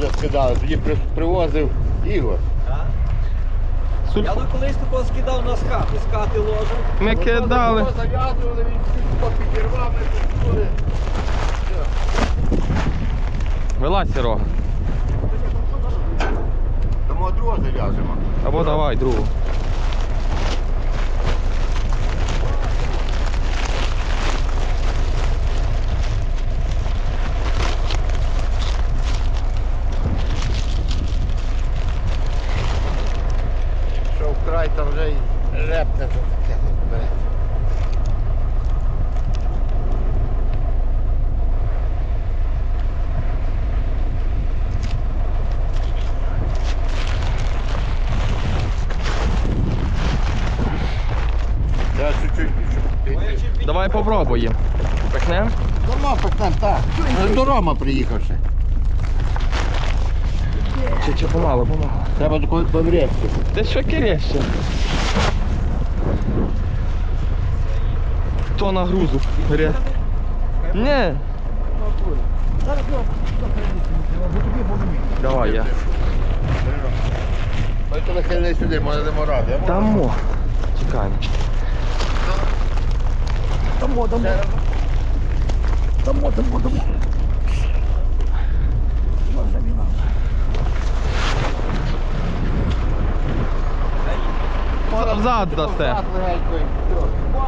вже скидали, тоді привозив Ігор. Я ну колись такого скидав на скати, скати ложив. Ми кидали. Зав'язували, він чуть підірвав, ми підсули. Вилазь, Серега. Тому другу зав'яжемо. Або давай другу. Що вкрай там вже й репне що таке бере. Я чуть-чуть, щоб Давай попробуємо. Пихнем? Дома пектем, так. До Рома приїхав ще. Чи, чи помало, помало. Треба тако поврєти. Ти що кирєще? Хто на грузу? Грє. Ні. Давай я. Ой, то вихильний сюди, може не ради. Дамо. Чекаємо. Дамо, дамо. Дамо, дамо, дамо. Взад дасте.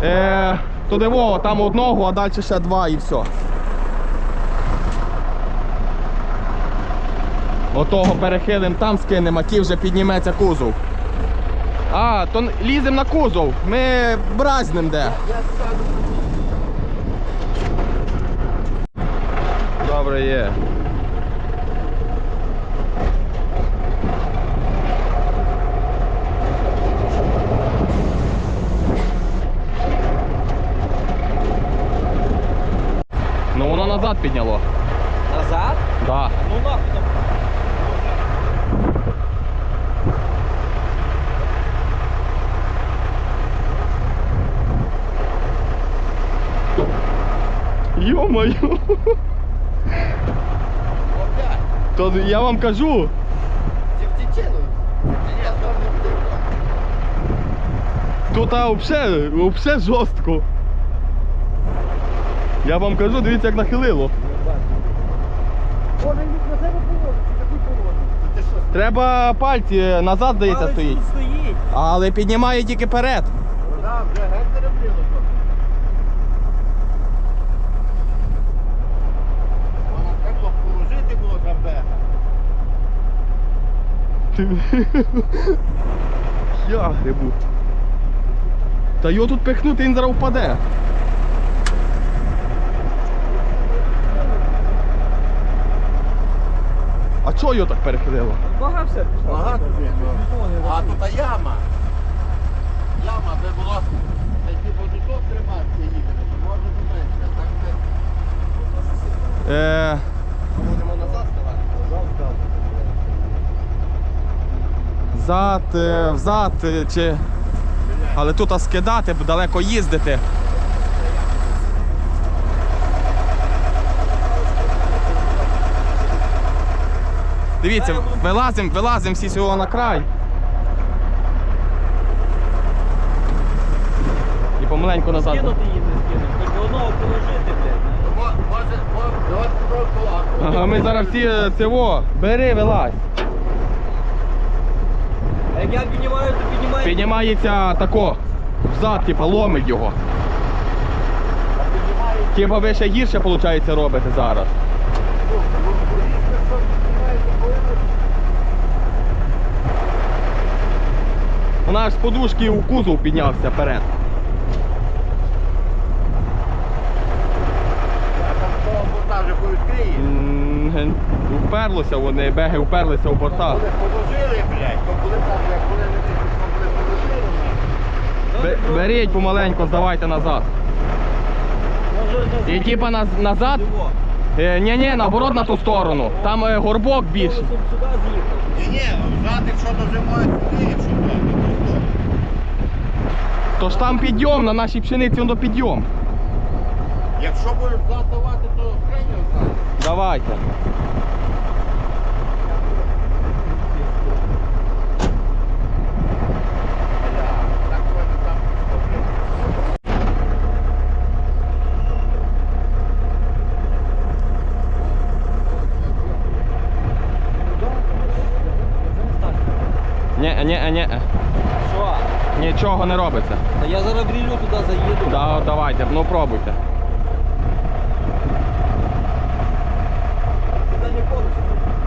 Е, туди во, там одного, а далі ще два і все. Отого перехилим там скинемо, а ті вже підніметься кузов. А, то н- лізем на кузов. Ми бразнем де. Добре є. назад підняло. Назад? Да. Ну нахуй там. Йо-моє. То я вам кажу. Тут а, взагалі, взагалі жорстко. Я вам кажу, дивіться, як нахилило. Треба пальці назад, здається, стоїть. стоїть. Але піднімає тільки перед. Вода вже геть. Вона треба положити було там бега. Я грибу. Та його тут пихнути, він зараз впаде. Чого його так перехилило? Вага все він. А тут яма. Яма, де було. Та типу тут триматися їхати, то може не менше. Так це. Е, Будемо назад ставати? зад, е, взад е, чи. Але тут а скидати, далеко їздити. Дивіться, вилазимо, вилазимо всі сього на край. І помаленьку назад. Кинути її не скинути. Хоч одного положити, блядь. Може. Ага, ми зараз всі е, цього. Бери, вилазь. А як я піднімаю, то піднімаю. Піднімається тако. Взад, типа, ломить його. Типа ви ще гірше, виходить, робите зараз. Вона ж з подушки у кузов піднявся вперед. Вперлося вони, беги вперлися в борта. Коли положили, блядь, то коли там, як коли не коли положили, Беріть помаленьку, здавайте назад. І типа наз- назад. Його. Е, ні, ні, наоборот на ту сторону. Там е, горбок більший. Ні-ні, взад, якщо дожимають сюди, якщо то. То ж там підйом на нашій пшениці, воно підйом. Якщо будеш плат давати, то хрень знає. Давайте. Ні, ні, не. Що? Нічого не робиться. Та я зараз грілю туди заїду. Да, давайте, ну пробуйте. Туди не ходиш.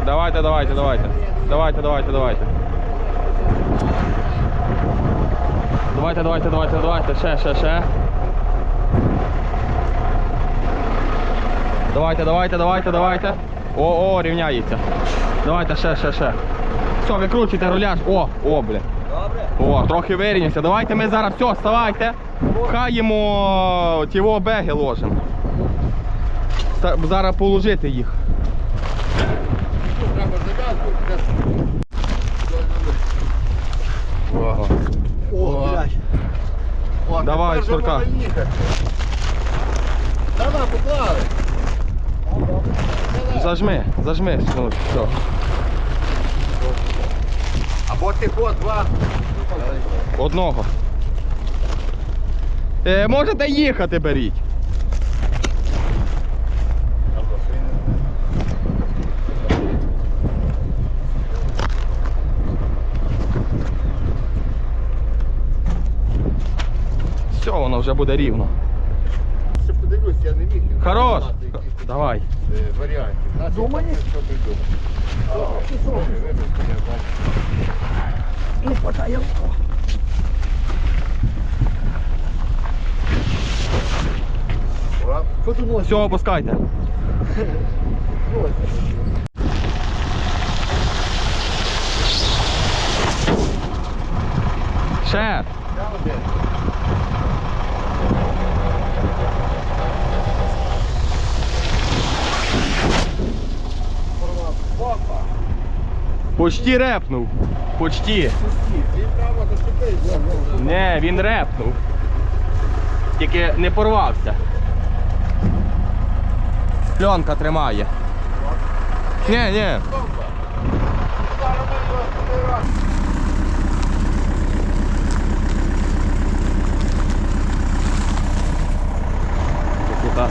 Давайте, давайте, давайте. Давайте, давайте, давайте. Давайте, давайте, давайте, давайте. Ще, ще, ще. Давайте, давайте, давайте, давайте. О, о, рівняється. Давайте, ще, ще, ще. Все, викручуйте руляж. О, о, бля. О, трохи вирівнявся. Давайте ми зараз все, вставайте. Пхаємо тіво беги ложимо. Зараз положити їх. О, О, блядь. О, Давай, Шурка. Давай, поклали. Зажми, зажми. Все. Або ти по два. Одного. Е, можете їхати, беріть. Все, воно вже буде рівно. Ще подивлюсь, я не міг. Хорош. Давай. е, варіантів. Думаєш? Що придумав? Добре, вибачте, я знаю. І потає. Ура. Що ти носиш? Все, опускайте. Ще. Я один. Опа. Почти репнув. Почти. Не, він репнув. Тільки не порвався. Пленка тримає. Ні, ні. Тут.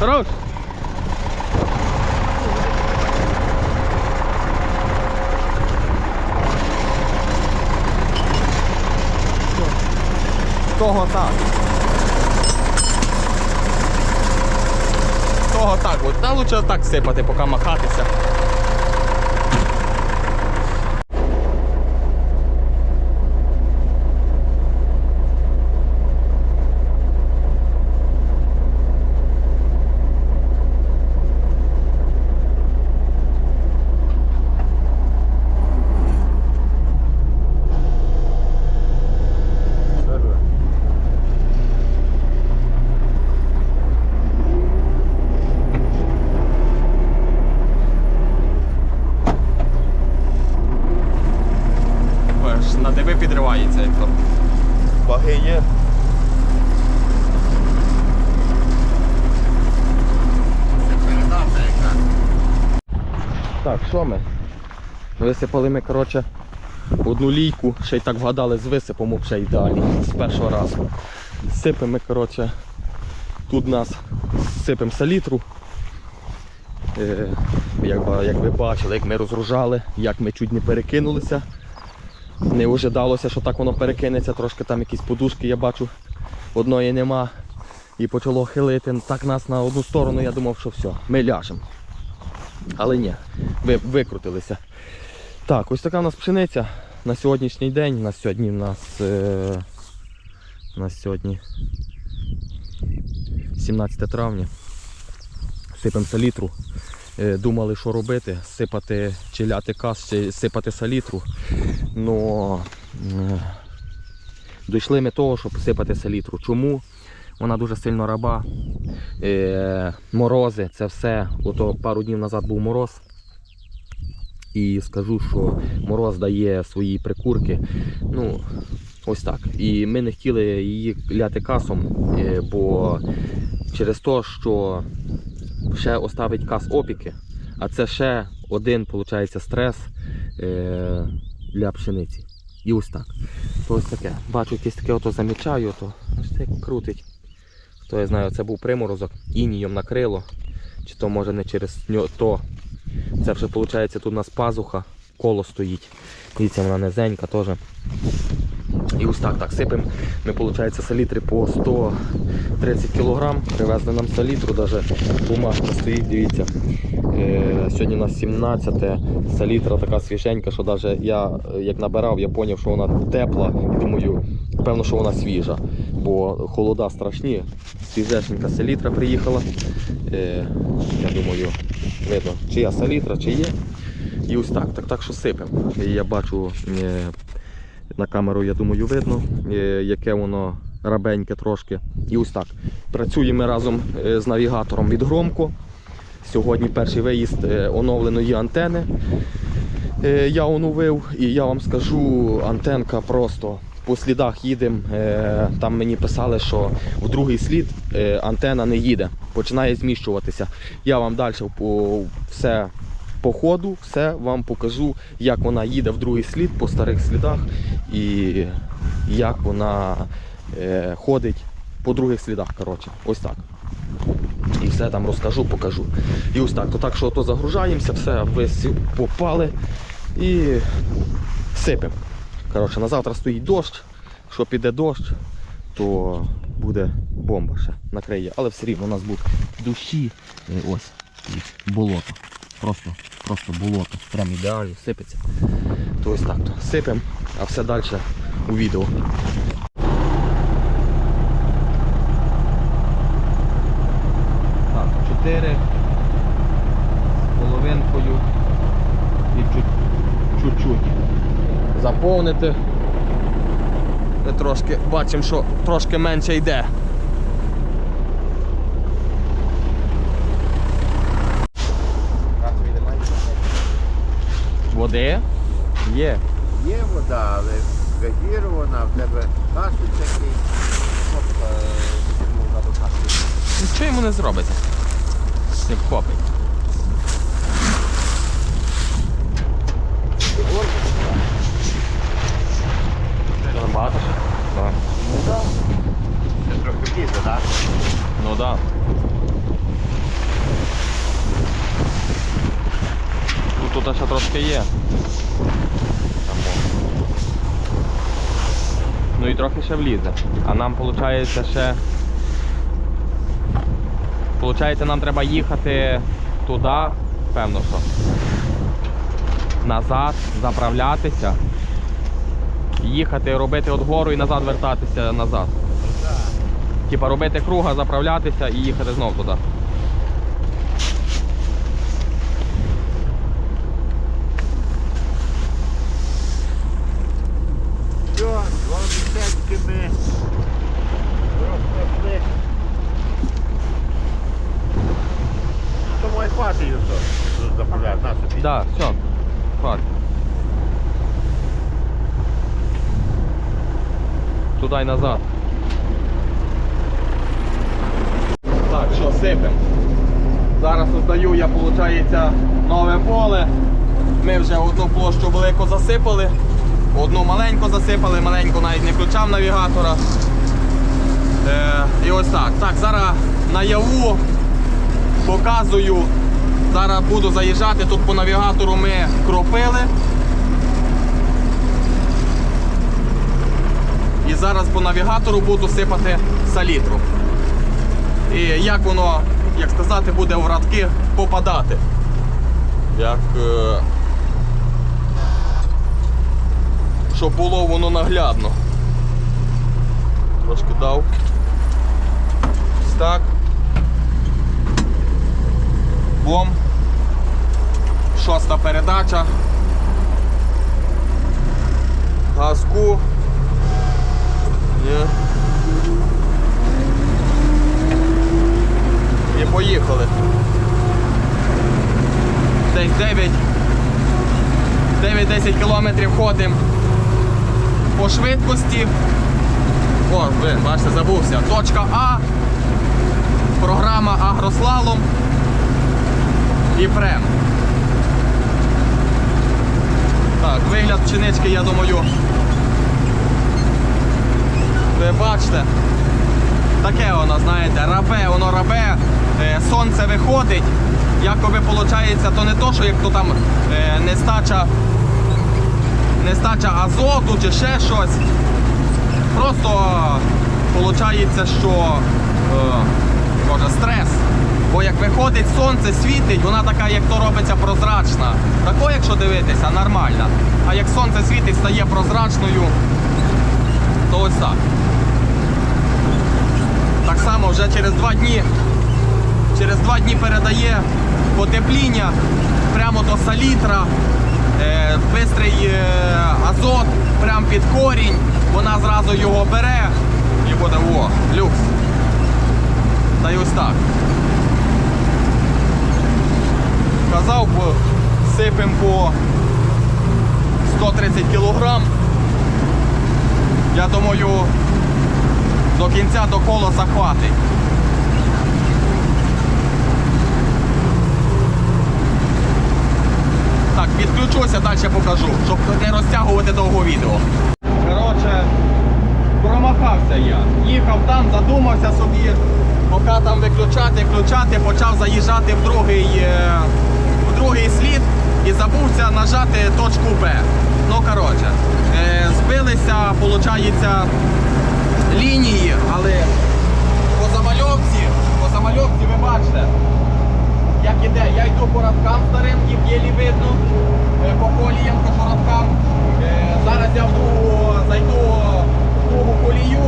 Хорош. Того так. Того так. От. Та лучше так сипати, поки махатися. Аж на тебе підривається, як то. Ваги є. Передача яка. Так, що ми? Висипали ми, коротше, одну лійку, ще й так вгадали з висипом взагалі ідеально, з першого разу. Сипемо ми, коротше, тут нас сипемо салітру. Е, як, як ви бачили, як ми розгружали, як ми чуть не перекинулися. Не ожидалося, що так воно перекинеться, трошки там якісь подушки, я бачу, одної нема. І почало хилити так нас на одну сторону, я думав, що все, ми ляжемо. Але ні, ви, викрутилися. Так, ось така у нас пшениця на сьогоднішній день. На сьогодні у нас, е, у нас сьогодні 17 травня. Сипемо салітру. Е, думали, що робити, сипати чи ляти кас, чи сипати салітру. Но е, дійшли ми того, щоб сипати салітру. Чому? Вона дуже сильно раба. Е, морози, це все. Ото пару днів назад був мороз. І скажу, що мороз дає свої прикурки. Ну, ось так. І ми не хотіли її ляти касом, е, бо через те, що ще оставить кас опіки, а це ще один, виходить, стрес е, для пшениці. І ось так. То ось таке. Бачу, якесь таке ото замічаю, то так крутить. То я знаю, це був приморозок, інієм накрило. Чи то може не через то. Це вже виходить тут у нас пазуха, коло стоїть. Дивіться, вона низенька теж. І ось так, так, сипемо. Ми, виходить, салітри по 130 кг. Привезли нам салітру, навіть бумажка стоїть, дивіться. Е, сьогодні у нас 17 салітра така свіженька, що навіть я як набирав, я зрозумів, що вона тепла і думаю, певно, що вона свіжа. Бо холода страшні. Свіжесенька салітра приїхала. Е, я думаю, видно, чи я салітра, чи є. І ось так, так, так що сипемо. Я бачу е, на камеру, я думаю, видно, е, яке воно рабеньке трошки. І ось так. Працюємо разом з навігатором від Громко. Сьогодні перший виїзд оновленої антени. Я оновив і я вам скажу, антенка просто по слідах їдемо. Е, Там мені писали, що в другий слід е, антена не їде, починає зміщуватися. Я вам далі все по ходу, все вам покажу, як вона їде в другий слід по старих слідах і як вона е, ходить по других слідах. Коротше, ось так. І все там розкажу, покажу. І ось так. То так, що то загружаємося, все, весь попали і сипемо. Коротше, на завтра стоїть дощ. Що піде дощ, то буде бомба ще накриє. Але все рівно у нас будуть душі. Ось і болото. Просто, просто болото. Прям ідеально сипеться. То ось так. то Сипемо, а все далі у відео. Так, 4 з половинкою і чуть- чуть-чуть. Заповнити. Ми трошки бачимо, що трошки менше йде. Води? Є. Є вода, але газірована, в тебе кашель такий. Нічого йому не зробиться. Не вхопить. Багато ще? Так. Це трохи влізе, Ну так. Да. Ну тут ще трошки є. Ну і трохи ще влізе. А нам виходить ще. Получається, нам треба їхати туди, певно що. Назад, заправлятися. Їхати, робити от гору і назад вертатися назад. Типа робити круга, заправлятися і їхати знов туди. Все, два десятки ми і хватить її заправляти, на. Да, все. Хватить. Туди назад. Так, що, сипем. Зараз здаю я, виходить, нове поле. Ми вже одну площу велику засипали, одну маленьку засипали, маленьку навіть не включав навігатора. Е, і ось так. Так, зараз наяву показую. Зараз буду заїжджати, тут по навігатору ми кропили. І зараз по навігатору буду сипати салітру. І як воно, як сказати, буде в радки попадати. Як. Е... Щоб було воно наглядно. Трошки дав. Так. Бом. Шоста передача. Газку. Є. І поїхали. Десь 9 10 кілометрів ходимо по швидкості. О, блин, бачите, забувся. Точка А. Програма Агрослалом. І прем. Так, вигляд пшенички, я думаю. Ви бачите. Таке воно, знаєте, рабе, воно рабе, е, сонце виходить. Якоби виходить, то не то, що як то там е, нестача, нестача азоту чи ще щось. Просто виходить, що е, може, стрес. Бо як виходить сонце, світить, вона така, як то робиться прозрачна. Тако, якщо дивитися, нормальна. А як сонце світить, стає прозрачною, то ось так. Так само вже через два дні. Через два дні передає потепління прямо до салітра, е, бистрий е, азот, прямо під корінь. Вона зразу його бере і буде о, люкс. Та й ось так. Казав, бо сипем по 130 кілограм. Я думаю, до кінця до колоса хватить. Так, відключуся, далі покажу, щоб не розтягувати довго відео. Коротше, промахався я. Їхав там, задумався собі, поки там виключати, включати, почав заїжджати в другий, е, в другий слід і забувся нажати точку Б. Ну, коротше, е, збилися, виходить, лінії, але по замальовці, по замальовці ви бачите, як іде. Я йду по радкам старим, їм єлі видно, е, по коліям, по радкам. Е, Зараз я в другу, зайду в другу колію,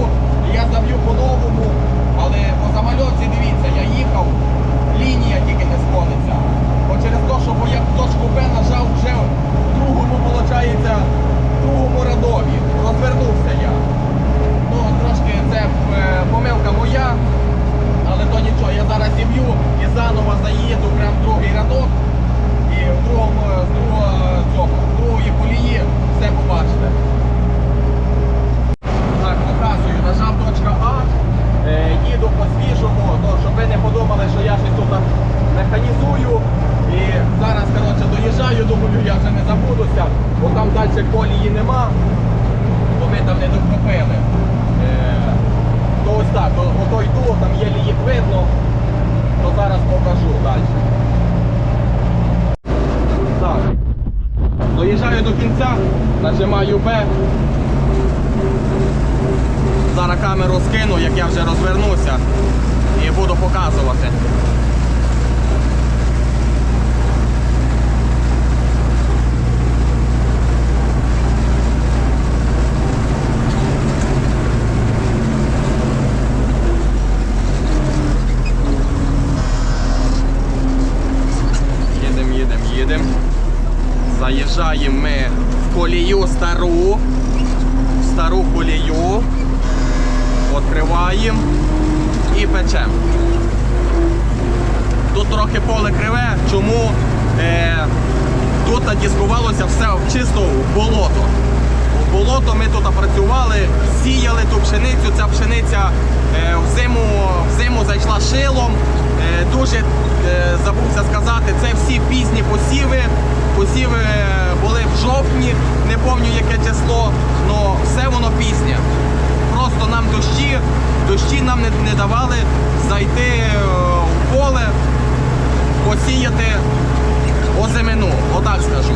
і я заб'ю по-новому. Але по замальовці, дивіться, я їхав, лінія тільки не сходиться. Бо через те, що бо я в точку Б нажав вже в другому, виходить, в другому рядові. Розвернувся я. Ну, трошки це е, помилка моя, але то нічого, я зараз зіб'ю і заново заїду прям в другий рядок. І в другому, з другого, цього, з другої колії все побачите. Так, показую, нажав точка А, е, їду по свіжому, ну, щоб ви не подумали, що я щось тут там механізую. І зараз коротше, доїжджаю, думаю, я вже не забудуся, бо там далі колії нема бо ми там не докупили. Е, то ось йду, там єлі їх видно, то зараз покажу далі. Так. Доїжджаю до кінця, нажимаю Б. Зараз камеру скину, як я вже розвернуся і буду показувати. Їдемо, їдемо, їдемо. Заїжджаємо ми в колію стару. Стару колію. Відкриваємо і печемо. Тут трохи поле криве, чому е, тут дискувалося все чисто в болото. В болото ми тут працювали, сіяли ту пшеницю. Ця пшениця е, в, зиму, в зиму зайшла шилом. Е, дуже е, забувся сказати, це всі пізні посіви. Посіви е, були в жовтні, не пам'ятаю яке число, але все воно пізнє. Просто нам дощі, дощі нам не, не давали зайти е, в поле, посіяти озимину, отак скажу.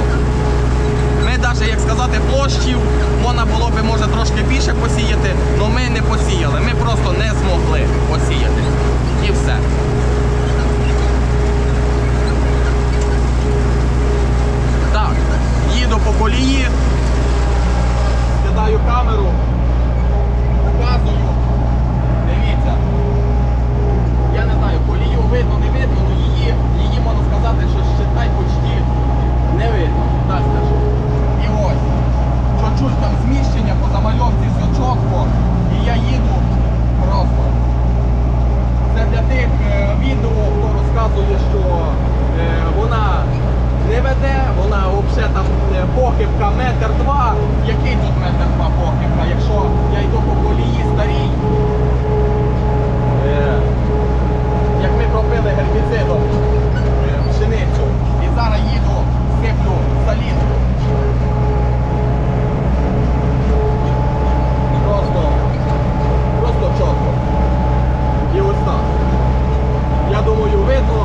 Ми навіть, як сказати, площів можна було би може трошки більше посіяти, але ми не посіяли. Ми просто не змогли посіяти. І все. Так, їду по колії, кидаю камеру, dopo Juventus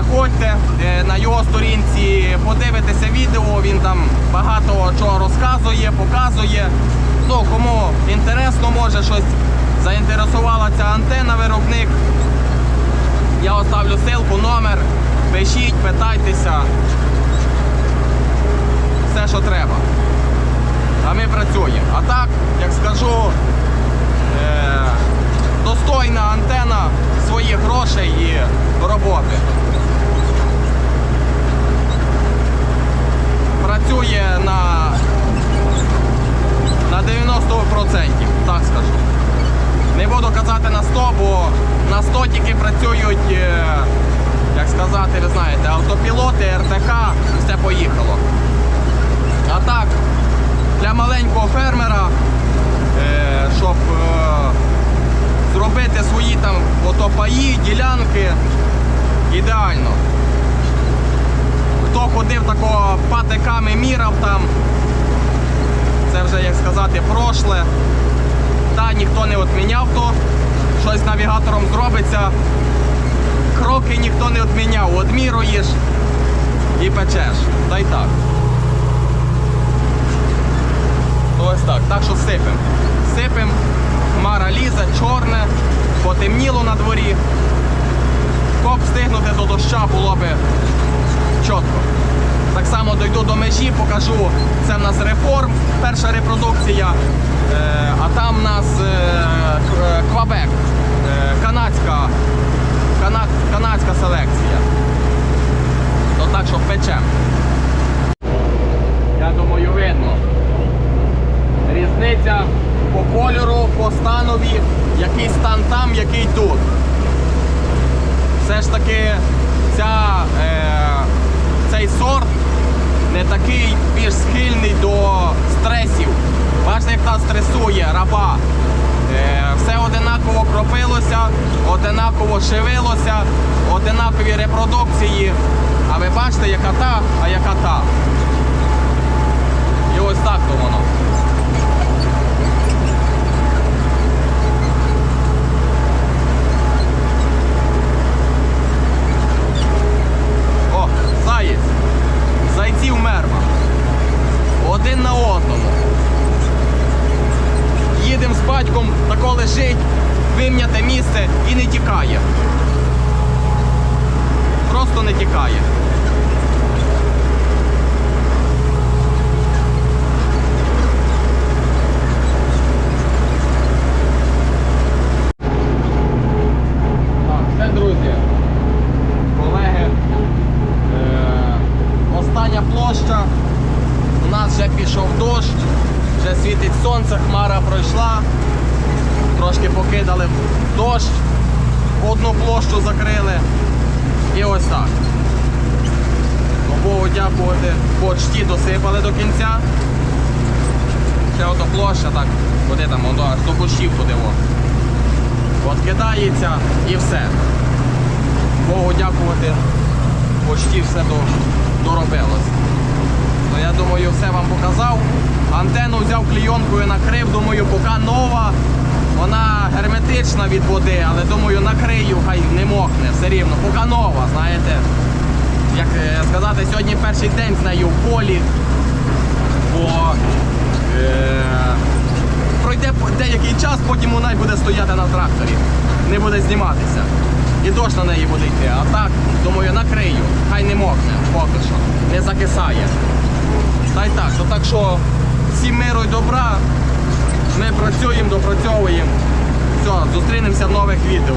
Заходьте е, на його сторінці, подивитеся відео, він там багато чого розказує, показує. Ну, кому інтересно, може щось заінтересувала ця антенна виробник. Я оставлю ссылку, номер. Пишіть, питайтеся. Все, що треба. А ми працюємо. А так, як скажу, е- достойна антена своїх грошей і роботи. Працює на, на 90%, так скажу. Не буду казати на 100, бо на 100 тільки працюють, е, як сказати, ви знаєте, автопілоти, РТК, і все поїхало. А так, для маленького фермера, е, щоб е, зробити свої там ото паї, ділянки, ідеально. Ходив такого патиками мірав там, це вже, як сказати, прошле. Та ніхто не відміняв то, щось навігатором зробиться. Кроки ніхто не відміняв, одміруєш і печеш. Та й так. Ось так. Так що сипем. Сипем, хмара лізе, чорне, потемніло на дворі. Коп встигнути до доща було би чітко. Так само дойду до межі, покажу. Це в нас реформ, перша репродукція. Е, а там в нас е, е, Квабек, канадська, кана, канадська селекція. То так, що печем. Я думаю, видно. Різниця по кольору, по станові, який стан там, який тут. Все ж таки ця, цей сорт не такий більш схильний до стресів. Бачите, як та стресує раба. Е, все одинаково кропилося, одинаково шивилося, одинакові репродукції. А ви бачите, яка та, а яка та. І ось так то воно. О, заєць. Зайців мерва. Один на одному. Їдемо з батьком, тако лежить, вим'яте місце і не тікає. Просто не тікає. Так, все, друзі. Колеги, е, остання площа. У нас вже пішов дощ, вже світить сонце, хмара пройшла. Трошки покидали дощ, одну площу закрили. І ось так. Ну, Богу дякувати, почті досипали до кінця. Ще ото площа так, куди там, воно до кущів туди. От кидається і все. Богу дякувати, почти все до, доробилось. То я думаю, все вам показав. Антенну взяв клійонкою, накрив, думаю, поки нова, вона герметична від води, але думаю, накрию, хай не мокне. поки нова, знаєте. Як е, сказати, сьогодні перший день з нею в полі, бо е, пройде деякий час, потім вона й буде стояти на тракторі, не буде зніматися. І дощ на неї буде йти. А так, думаю, накрию, хай не мокне поки що, не закисає. Та й так, то так що всім миру й добра. Ми працюємо, допрацьовуємо. Все, зустрінемося в нових відео.